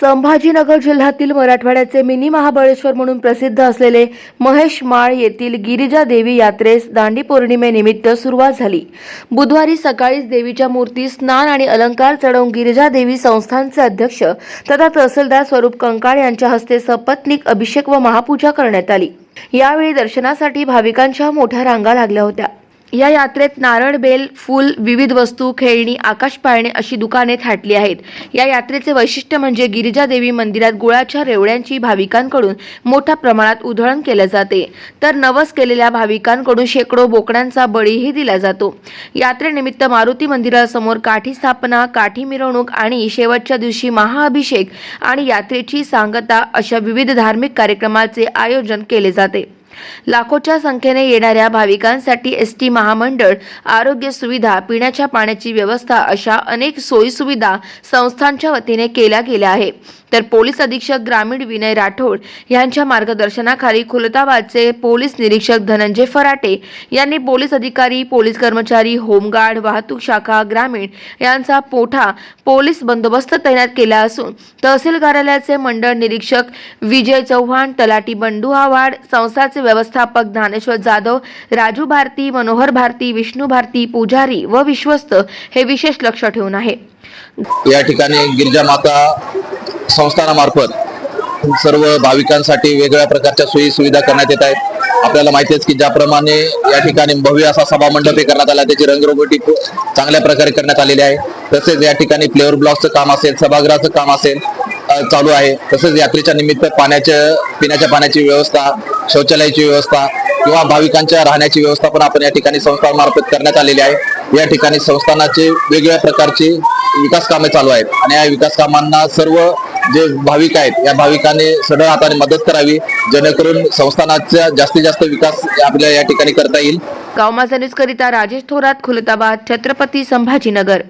संभाजीनगर जिल्ह्यातील मराठवाड्याचे मिनी महाबळेश्वर म्हणून प्रसिद्ध असलेले महेश माळ येथील गिरिजा देवी यात्रेस दांडी पौर्णिमेनिमित्त सुरुवात झाली. बुधवारी सकाळीच देवीच्या मूर्ती स्नान आणि अलंकार चढवून गिरिजा देवी संस्थानचे अध्यक्ष तथा तहसीलदार स्वरूप कंकाळ यांच्या हस्ते सपत्निक अभिषेक व महापूजा करण्यात आली. यावेळी दर्शनासाठी भाविकांच्या मोठ्या रांगा लागल्या होत्या. या यात्रेत नारळ बेल फूल विविध वस्तू खेळणी आकाश पाळणे अशी दुकाने थाटली आहेत. या यात्रेचे वैशिष्ट्य म्हणजे गिरिजादेवी मंदिरात गुळाच्या रेवड्यांची भाविकांकडून मोठ्या प्रमाणात उधळण केलं जाते. तर नवस केलेल्या भाविकांकडून शेकडो बोकड्यांचा बळीही दिला जातो. यात्रेनिमित्त मारुती मंदिरासमोर काठी स्थापना काठी मिरवणूक आणि शेवटच्या दिवशी महाअभिषेक आणि यात्रेची सांगता अशा विविध धार्मिक कार्यक्रमाचे आयोजन केले जाते. लाखोच्या संख्येने येणाऱ्या भाविकांसाठी एस टी महामंडळ आरोग्य सुविधा पिण्याच्या पाण्याची व्यवस्था अशा अनेक सोयीसुविधा संस्थांच्या वतीने केल्या गेल्या आहे तर पोलीस अधीक्षक ग्रामीण विनय राठोड यांच्या मार्गदर्शनाखाली खुलताबादचे पोलीस निरीक्षक धनंजय फराटे यांनी पोलीस अधिकारी पोलीस कर्मचारी होमगार्ड वाहतूक शाखा ग्रामीण यांचा पोठा पोलीस बंदोबस्त तैनात केला असून तहसील कार्यालयाचे मंडळ निरीक्षक विजय चव्हाण तलाटी बंडू आव्हाड संस्थाचे व्यवस्थापक ज्ञानेश्वर जाधव राजू भारती मनोहर भारती विष्णू भारती पुजारी व विश्वस्त हे विशेष लक्ष ठेवून आहे. या ठिकाणी गिरजा माता संस्थानामार्फत सर्व भाविकांसाठी वेगवेगळ्या प्रकारच्या सोयी सुविधा करण्यात येत आहेत. आपल्याला माहिती आहे की ज्याप्रमाणे या ठिकाणी भव्य असा सभा मंडप हे करण्यात आला त्याची रंगरोगोटी चांगल्या प्रकारे करण्यात आलेली आहे. तसेच या ठिकाणी फ्लेवर ब्लॉकचं काम असेल सभागृहाचं काम असेल चालू आहे. तसेच यात्रेच्या निमित्त पाण्याच्या पिण्याच्या पाण्याची व्यवस्था शौचालयाची व्यवस्था किंवा भाविकांच्या राहण्याची व्यवस्था पण आपण या ठिकाणी संस्थांमार्फत करण्यात आलेली आहे. या ठिकाणी संस्थानाचे वेगवेगळ्या प्रकारची विकास कामे चालू आहेत. आणि या विकास कामांना सर्व जे भाविक आहेत या भाविकांनी सढळ हाताने मदत करावी. जेणेकरून संस्थानाचा जास्तीत जास्त विकास आपल्या या ठिकाणी करता येईल. गावमाजा न्यूज करिता राजेश थोरात खुलताबाद छत्रपती संभाजीनगर.